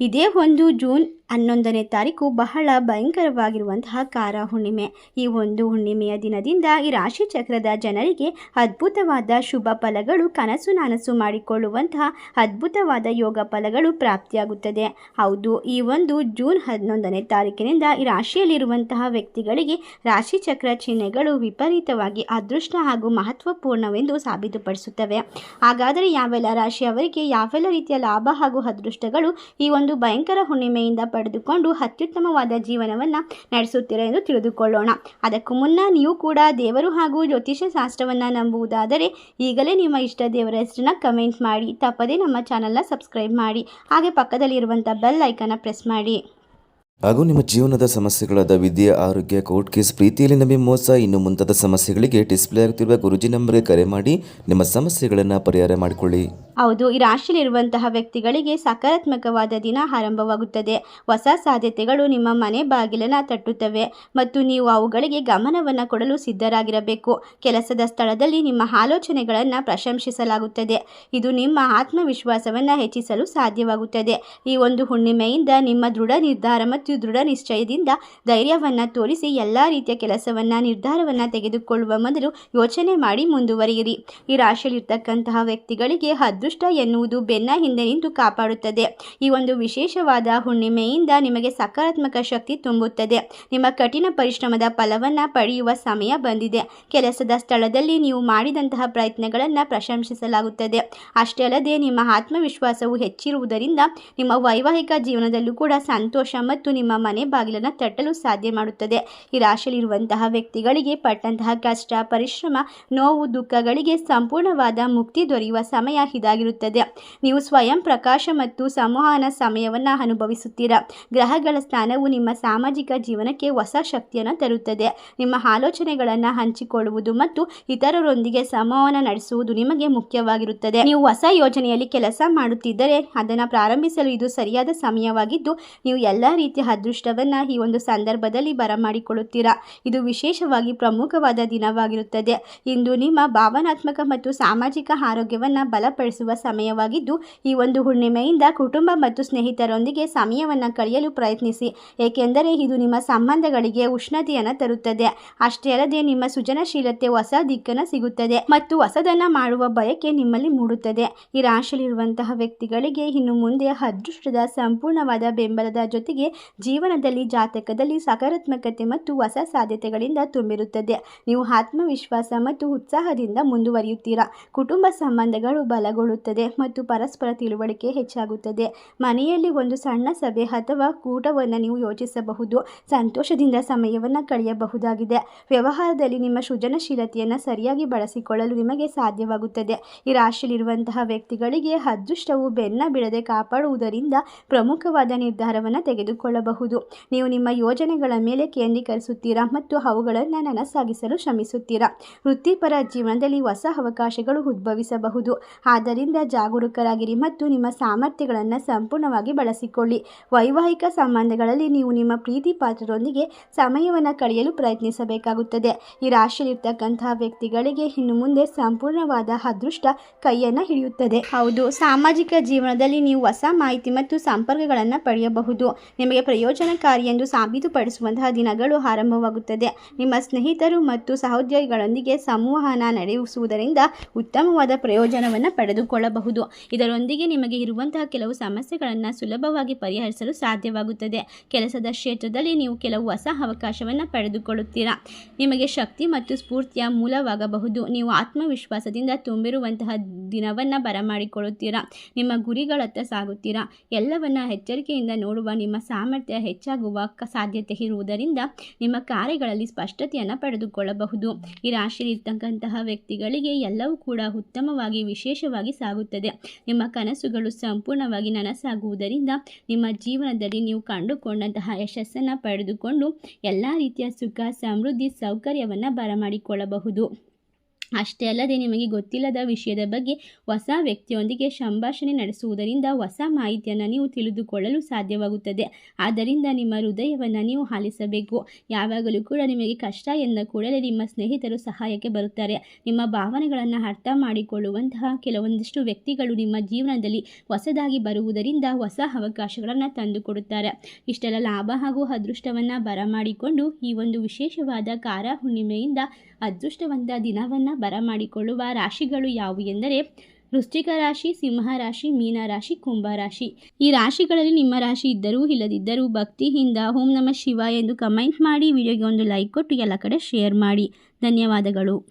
ಇದೇ ಒಂದು ಜೂನ್ ಹನ್ನೊಂದನೇ ತಾರೀಕು ಬಹಳ ಭಯಂಕರವಾಗಿರುವಂತಹ ಕಾರ ಹುಣ್ಣಿಮೆ. ಈ ಒಂದು ಹುಣ್ಣಿಮೆಯ ದಿನದಿಂದ ಈ ರಾಶಿ ಚಕ್ರದ ಜನರಿಗೆ ಅದ್ಭುತವಾದ ಶುಭ ಫಲಗಳು ಕನಸು ನನಸು ಮಾಡಿಕೊಳ್ಳುವಂತಹ ಅದ್ಭುತವಾದ ಯೋಗ ಫಲಗಳು ಪ್ರಾಪ್ತಿಯಾಗುತ್ತದೆ. ಹೌದು, ಈ ಒಂದು ಜೂನ್ ಹನ್ನೊಂದನೇ ತಾರೀಕಿನಿಂದ ಈ ರಾಶಿಯಲ್ಲಿರುವಂತಹ ವ್ಯಕ್ತಿಗಳಿಗೆ ರಾಶಿ ಚಕ್ರ ಚಿಹ್ನೆಗಳು ವಿಪರೀತವಾಗಿ ಅದೃಷ್ಟ ಹಾಗೂ ಮಹತ್ವಪೂರ್ಣವೆಂದು ಸಾಬೀತುಪಡಿಸುತ್ತವೆ. ಹಾಗಾದರೆ ಯಾವೆಲ್ಲ ರಾಶಿಯವರಿಗೆ ಯಾವೆಲ್ಲ ರೀತಿಯ ಲಾಭ ಹಾಗೂ ಅದೃಷ್ಟಗಳು ಈ ಭಯಂಕರ ಹುಣ್ಣಿಮೆಯಿಂದ ಪಡೆದುಕೊಂಡು ಅತ್ಯುತ್ತಮವಾದ ಜೀವನವನ್ನು ನಡೆಸುತ್ತೀರಾ ಎಂದು ತಿಳಿದುಕೊಳ್ಳೋಣ. ಅದಕ್ಕೂ ಮುನ್ನ ನೀವು ಕೂಡ ದೇವರು ಹಾಗೂ ಜ್ಯೋತಿಷ್ಯ ಶಾಸ್ತ್ರವನ್ನು ನಂಬುವುದಾದರೆ ಈಗಲೇ ನಿಮ್ಮ ಇಷ್ಟ ದೇವರ ಹೆಸರನ್ನ ಕಮೆಂಟ್ ಮಾಡಿ. ತಪ್ಪದೇ ನಮ್ಮ ಚಾನಲ್ನ ಸಬ್ಸ್ಕ್ರೈಬ್ ಮಾಡಿ. ಹಾಗೆ ಪಕ್ಕದಲ್ಲಿರುವಂಥ ಬೆಲ್ ಐಕನ್ನ ಪ್ರೆಸ್ ಮಾಡಿ. ಹಾಗೂ ನಿಮ್ಮ ಜೀವನದ ಸಮಸ್ಯೆಗಳಾದ ವಿದ್ಯೆ, ಆರೋಗ್ಯ, ಕೋರ್ಟ್ ಕೇಸ್, ಪ್ರೀತಿಯಲ್ಲಿ ನಂಬಿ ಮೋಸ, ಇನ್ನು ಮುಂತಾದ ಸಮಸ್ಯೆಗಳಿಗೆ ಡಿಸ್ಪ್ಲೇ ಆಗುತ್ತಿರುವ ಗುರುಜಿ ನಂಬರ್ಗೆ ಕರೆ ಮಾಡಿ ನಿಮ್ಮ ಸಮಸ್ಯೆಗಳನ್ನು ಪರಿಹಾರ ಮಾಡಿಕೊಳ್ಳಿ. ಹೌದು, ಈ ರಾಶಿಯಲ್ಲಿರುವಂತಹ ವ್ಯಕ್ತಿಗಳಿಗೆ ಸಕಾರಾತ್ಮಕವಾದ ದಿನ ಆರಂಭವಾಗುತ್ತದೆ. ಹೊಸ ಸಾಧ್ಯತೆಗಳು ನಿಮ್ಮ ಮನೆ ಬಾಗಿಲನ್ನು ತಟ್ಟುತ್ತವೆ ಮತ್ತು ನೀವು ಅವುಗಳಿಗೆ ಗಮನವನ್ನು ಕೊಡಲು ಸಿದ್ಧರಾಗಿರಬೇಕು. ಕೆಲಸದ ಸ್ಥಳದಲ್ಲಿ ನಿಮ್ಮ ಆಲೋಚನೆಗಳನ್ನು ಪ್ರಶಂಸಿಸಲಾಗುತ್ತದೆ. ಇದು ನಿಮ್ಮ ಆತ್ಮವಿಶ್ವಾಸವನ್ನು ಹೆಚ್ಚಿಸಲು ಸಾಧ್ಯವಾಗುತ್ತದೆ. ಈ ಒಂದು ಹುಣ್ಣಿಮೆಯಿಂದ ನಿಮ್ಮ ದೃಢ ನಿರ್ಧಾರ ಮತ್ತು ದೃಢ ನಿಶ್ಚಯದಿಂದ ಧೈರ್ಯವನ್ನು ತೋರಿಸಿ ಎಲ್ಲ ರೀತಿಯ ಕೆಲಸವನ್ನು, ನಿರ್ಧಾರವನ್ನು ತೆಗೆದುಕೊಳ್ಳುವ ಮೊದಲು ಯೋಚನೆ ಮಾಡಿ ಮುಂದುವರಿಯಿರಿ. ಈ ರಾಶಿಯಲ್ಲಿರ್ತಕ್ಕಂತಹ ವ್ಯಕ್ತಿಗಳಿಗೆ ಅದೃಷ್ಟ ಎನ್ನುವುದು ಬೆನ್ನ ಹಿಂದೆ ನಿಂತು ಕಾಪಾಡುತ್ತದೆ. ಈ ಒಂದು ವಿಶೇಷವಾದ ಹುಣ್ಣಿಮೆಯಿಂದ ನಿಮಗೆ ಸಕಾರಾತ್ಮಕ ಶಕ್ತಿ ತುಂಬುತ್ತದೆ. ನಿಮ್ಮ ಕಠಿಣ ಪರಿಶ್ರಮದ ಫಲವನ್ನು ಪಡೆಯುವ ಸಮಯ ಬಂದಿದೆ. ಕೆಲಸದ ಸ್ಥಳದಲ್ಲಿ ನೀವು ಮಾಡಿದಂತಹ ಪ್ರಯತ್ನಗಳನ್ನು ಪ್ರಶಂಸಿಸಲಾಗುತ್ತದೆ. ಅಷ್ಟೇ ಅಲ್ಲದೆ ನಿಮ್ಮ ಆತ್ಮವಿಶ್ವಾಸವು ಹೆಚ್ಚಿರುವುದರಿಂದ ನಿಮ್ಮ ವೈವಾಹಿಕ ಜೀವನದಲ್ಲೂ ಕೂಡ ಸಂತೋಷ ಮತ್ತು ನಿಮ್ಮ ಮನೆ ಬಾಗಿಲನ್ನು ತಟ್ಟಲು ಸಾಧ್ಯ ಮಾಡುತ್ತದೆ. ಈ ರಾಶಿಯಲ್ಲಿರುವಂತಹ ವ್ಯಕ್ತಿಗಳಿಗೆ ಪಟ್ಟಂತಹ ಕಷ್ಟ, ಪರಿಶ್ರಮ, ನೋವು, ದುಃಖಗಳಿಗೆ ಸಂಪೂರ್ಣವಾದ ಮುಕ್ತಿ ದೊರೆಯುವ ಸಮಯ ಇದಾಗಿರುತ್ತದೆ. ನೀವು ಸ್ವಯಂ ಪ್ರಕಾಶ ಮತ್ತು ಸಂವಹನ ಸಮಯವನ್ನು ಅನುಭವಿಸುತ್ತೀರಾ? ಗ್ರಹಗಳ ಸ್ಥಾನವು ನಿಮ್ಮ ಸಾಮಾಜಿಕ ಜೀವನಕ್ಕೆ ಹೊಸ ಶಕ್ತಿಯನ್ನು ತರುತ್ತದೆ. ನಿಮ್ಮ ಆಲೋಚನೆಗಳನ್ನು ಹಂಚಿಕೊಳ್ಳುವುದು ಮತ್ತು ಇತರರೊಂದಿಗೆ ಸಂವಹನ ನಡೆಸುವುದು ನಿಮಗೆ ಮುಖ್ಯವಾಗಿರುತ್ತದೆ. ನೀವು ಹೊಸ ಯೋಜನೆಯಲ್ಲಿ ಕೆಲಸ ಮಾಡುತ್ತಿದ್ದರೆ, ಅದನ್ನು ಪ್ರಾರಂಭಿಸಲು ಇದು ಸರಿಯಾದ ಸಮಯವಾಗಿದ್ದು, ನೀವು ಎಲ್ಲ ರೀತಿಯ ಅದೃಷ್ಟವನ್ನು ಈ ಒಂದು ಸಂದರ್ಭದಲ್ಲಿ ಬರಮಾಡಿಕೊಳ್ಳುತ್ತೀರಾ. ಇದು ವಿಶೇಷವಾಗಿ ಪ್ರಮುಖವಾದ ದಿನವಾಗಿರುತ್ತದೆ. ಇಂದು ನಿಮ್ಮ ಭಾವನಾತ್ಮಕ ಮತ್ತು ಸಾಮಾಜಿಕ ಆರೋಗ್ಯವನ್ನು ಬಲಪಡಿಸುವ ಸಮಯವಾಗಿದ್ದು, ಈ ಒಂದು ಹುಣ್ಣಿಮೆಯಿಂದ ಕುಟುಂಬ ಮತ್ತು ಸ್ನೇಹಿತರೊಂದಿಗೆ ಸಮಯವನ್ನು ಕಳೆಯಲು ಪ್ರಯತ್ನಿಸಿ. ಏಕೆಂದರೆ ಇದು ನಿಮ್ಮ ಸಂಬಂಧಗಳಿಗೆ ಉಷ್ಣತೆಯನ್ನು ತರುತ್ತದೆ. ಅಷ್ಟೇ ಅಲ್ಲದೆ ನಿಮ್ಮ ಸೃಜನಶೀಲತೆ ಹೊಸ ದಿಕ್ಕನ್ನು ಸಿಗುತ್ತದೆ ಮತ್ತು ಹೊಸದನ್ನು ಮಾಡುವ ಬಯಕೆ ನಿಮ್ಮಲ್ಲಿ ಮೂಡುತ್ತದೆ. ಈ ರಾಶಿಯಲ್ಲಿರುವಂತಹ ವ್ಯಕ್ತಿಗಳಿಗೆ ಇನ್ನು ಮುಂದೆ ಅದೃಷ್ಟದ ಸಂಪೂರ್ಣವಾದ ಬೆಂಬಲದ ಜೊತೆಗೆ ಜೀವನದಲ್ಲಿ ಜಾತಕದಲ್ಲಿ ಸಕಾರಾತ್ಮಕತೆ ಮತ್ತು ಹೊಸ ಸಾಧ್ಯತೆಗಳಿಂದ ತುಂಬಿರುತ್ತದೆ. ನೀವು ಆತ್ಮವಿಶ್ವಾಸ ಮತ್ತು ಉತ್ಸಾಹದಿಂದ ಮುಂದುವರಿಯುತ್ತೀರಾ? ಕುಟುಂಬ ಸಂಬಂಧಗಳು ಬಲಗೊಳ್ಳುತ್ತದೆ ಮತ್ತು ಪರಸ್ಪರ ತಿಳುವಳಿಕೆ ಹೆಚ್ಚಾಗುತ್ತದೆ. ಮನೆಯಲ್ಲಿ ಒಂದು ಸಣ್ಣ ಸಭೆ ಅಥವಾ ಕೂಟವನ್ನು ನೀವು ಯೋಚಿಸಬಹುದು. ಸಂತೋಷದಿಂದ ಸಮಯವನ್ನು ಕಳೆಯಬಹುದಾಗಿದೆ. ವ್ಯವಹಾರದಲ್ಲಿ ನಿಮ್ಮ ಸೃಜನಶೀಲತೆಯನ್ನು ಸರಿಯಾಗಿ ಬಳಸಿಕೊಳ್ಳಲು ನಿಮಗೆ ಸಾಧ್ಯವಾಗುತ್ತದೆ. ಈ ರಾಶಿಯಲ್ಲಿರುವಂತಹ ವ್ಯಕ್ತಿಗಳಿಗೆ ಅದೃಷ್ಟವು ಬೆನ್ನ ಬಿಡದೆ ಕಾಪಾಡುವುದರಿಂದ ಪ್ರಮುಖವಾದ ನಿರ್ಧಾರವನ್ನು ತೆಗೆದುಕೊಳ್ಳಬಹುದು. ನೀವು ನಿಮ್ಮ ಯೋಜನೆಗಳ ಮೇಲೆ ಕೇಂದ್ರೀಕರಿಸುತ್ತೀರಾ ಮತ್ತು ಅವುಗಳನ್ನು ನನಸಾಗಿಸಲು ಶ್ರಮಿಸುತ್ತೀರಾ? ವೃತ್ತಿಪರ ಜೀವನದಲ್ಲಿ ಹೊಸ ಅವಕಾಶಗಳು ಉದ್ಭವಿಸಬಹುದು. ಆದ್ದರಿಂದ ಜಾಗರೂಕರಾಗಿರಿ ಮತ್ತು ನಿಮ್ಮ ಸಾಮರ್ಥ್ಯಗಳನ್ನು ಸಂಪೂರ್ಣವಾಗಿ ಬಳಸಿಕೊಳ್ಳಿ. ವೈವಾಹಿಕ ಸಂಬಂಧಗಳಲ್ಲಿ ನೀವು ನಿಮ್ಮ ಪ್ರೀತಿ ಪಾತ್ರರೊಂದಿಗೆ ಸಮಯವನ್ನು ಕಳೆಯಲು ಪ್ರಯತ್ನಿಸಬೇಕಾಗುತ್ತದೆ. ಈ ರಾಶಿಯಲ್ಲಿರ್ತಕ್ಕಂತಹ ವ್ಯಕ್ತಿಗಳಿಗೆ ಇನ್ನು ಮುಂದೆ ಸಂಪೂರ್ಣವಾದ ಅದೃಷ್ಟ ಕೈಯನ್ನು ಹಿಡಿಯುತ್ತದೆ. ಹೌದು. ಸಾಮಾಜಿಕ ಜೀವನದಲ್ಲಿ ನೀವು ಹೊಸ ಮಾಹಿತಿ ಮತ್ತು ಸಂಪರ್ಕಗಳನ್ನು ಪಡೆಯಬಹುದು. ನಿಮಗೆ ಪ್ರಯೋಜನಕಾರಿ ಎಂದು ಸಾಬೀತುಪಡಿಸುವಂತಹ ದಿನಗಳು ಆರಂಭವಾಗುತ್ತದೆ. ನಿಮ್ಮ ಸ್ನೇಹಿತರು ಮತ್ತು ಸಹೋದ್ಯೋಗಿಗಳೊಂದಿಗೆ ಸಂವಹನ ನಡೆಸುವುದರಿಂದ ಉತ್ತಮವಾದ ಪ್ರಯೋಜನವನ್ನು ಪಡೆದುಕೊಳ್ಳಬಹುದು. ಇದರೊಂದಿಗೆ ನಿಮಗೆ ಇರುವಂತಹ ಕೆಲವು ಸಮಸ್ಯೆಗಳನ್ನು ಸುಲಭವಾಗಿ ಪರಿಹರಿಸಲು ಸಾಧ್ಯವಾಗುತ್ತದೆ. ಕೆಲಸದ ಕ್ಷೇತ್ರದಲ್ಲಿ ನೀವು ಕೆಲವು ಹೊಸ ಅವಕಾಶವನ್ನು ಪಡೆದುಕೊಳ್ಳುತ್ತೀರಾ? ನಿಮಗೆ ಶಕ್ತಿ ಮತ್ತು ಸ್ಫೂರ್ತಿಯ ಮೂಲವಾಗಬಹುದು. ನೀವು ಆತ್ಮವಿಶ್ವಾಸದಿಂದ ತುಂಬಿರುವಂತಹ ದಿನವನ್ನು ಬರಮಾಡಿಕೊಳ್ಳುತ್ತೀರಾ? ನಿಮ್ಮ ಗುರಿಗಳತ್ತ ಸಾಗುತ್ತೀರಾ? ಎಲ್ಲವನ್ನ ಎಚ್ಚರಿಕೆಯಿಂದ ನೋಡುವ ನಿಮ್ಮ ಸಾಮರ್ಥ್ಯ ಹೆಚ್ಚಾಗುವ ಕ- ಸಾಧ್ಯತೆ ಇರುವುದರಿಂದ ನಿಮ್ಮ ಕಾರ್ಯಗಳಲ್ಲಿ ಸ್ಪಷ್ಟತೆಯನ್ನು ಪಡೆದುಕೊಳ್ಳಬಹುದು. ಈ ರಾಶಿಯಲ್ಲಿರ್ತಕ್ಕಂತಹ ವ್ಯಕ್ತಿಗಳಿಗೆ ಎಲ್ಲವೂ ಕೂಡ ಉತ್ತಮವಾಗಿ, ವಿಶೇಷವಾಗಿ ಸಾಗುತ್ತದೆ. ನಿಮ್ಮ ಕನಸುಗಳು ಸಂಪೂರ್ಣವಾಗಿ ನನಸಾಗುವುದರಿಂದ ನಿಮ್ಮ ಜೀವನದಲ್ಲಿ ನೀವು ಕಂಡುಕೊಂಡಂತಹ ಯಶಸ್ಸನ್ನು ಪಡೆದುಕೊಂಡು ಎಲ್ಲ ರೀತಿಯ ಸುಖ, ಸಮೃದ್ಧಿ, ಸೌಕರ್ಯವನ್ನು ಬರಮಾಡಿಕೊಳ್ಳಬಹುದು. ಅಷ್ಟೇ ಅಲ್ಲದೆ ನಿಮಗೆ ಗೊತ್ತಿಲ್ಲದ ವಿಷಯದ ಬಗ್ಗೆ ಹೊಸ ವ್ಯಕ್ತಿಯೊಂದಿಗೆ ಸಂಭಾಷಣೆ ನಡೆಸುವುದರಿಂದ ಹೊಸ ಮಾಹಿತಿಯನ್ನು ನೀವು ತಿಳಿದುಕೊಳ್ಳಲು ಸಾಧ್ಯವಾಗುತ್ತದೆ. ಆದ್ದರಿಂದ ನಿಮ್ಮ ಹೃದಯವನ್ನು ನೀವು ಆಲಿಸಬೇಕು. ಯಾವಾಗಲೂ ಕೂಡ ನಿಮಗೆ ಕಷ್ಟ ಎಂದ ಕೂಡಲೇ ನಿಮ್ಮ ಸ್ನೇಹಿತರು ಸಹಾಯಕ್ಕೆ ಬರುತ್ತಾರೆ. ನಿಮ್ಮ ಭಾವನೆಗಳನ್ನು ಅರ್ಥ ಮಾಡಿಕೊಳ್ಳುವಂತಹ ಕೆಲವೊಂದಿಷ್ಟು ವ್ಯಕ್ತಿಗಳು ನಿಮ್ಮ ಜೀವನದಲ್ಲಿ ಹೊಸದಾಗಿ ಬರುವುದರಿಂದ ಹೊಸ ಅವಕಾಶಗಳನ್ನು ತಂದುಕೊಡುತ್ತಾರೆ. ಇಷ್ಟೆಲ್ಲ ಲಾಭ ಹಾಗೂ ಅದೃಷ್ಟವನ್ನು ಬರಮಾಡಿಕೊಂಡು ಈ ಒಂದು ವಿಶೇಷವಾದ ಕಾರ ಹುಣ್ಣಿಮೆಯಿಂದ ಅದೃಷ್ಟವಂತ ದಿನವನ್ನು ಬರಮಾಡಿಕೊಳ್ಳುವ ರಾಶಿಗಳು ಯಾವುವು ಎಂದರೆ ವೃಶ್ಚಿಕ ರಾಶಿ, ಸಿಂಹ ರಾಶಿ, ಮೀನ ರಾಶಿ, ಕುಂಭ ರಾಶಿ. ಈ ರಾಶಿಗಳಲ್ಲಿ ನಿಮ್ಮ ರಾಶಿ ಇದ್ದರೂ ಇಲ್ಲದಿದ್ದರೂ ಭಕ್ತಿಯಿಂದ ಓಂ ನಮಃ ಶಿವ ಎಂದು ಕಮೆಂಟ್ ಮಾಡಿ, ವಿಡಿಯೋಗೆ ಒಂದು ಲೈಕ್ ಕೊಟ್ಟು ಎಲ್ಲ ಕಡೆ ಶೇರ್ ಮಾಡಿ. ಧನ್ಯವಾದಗಳು.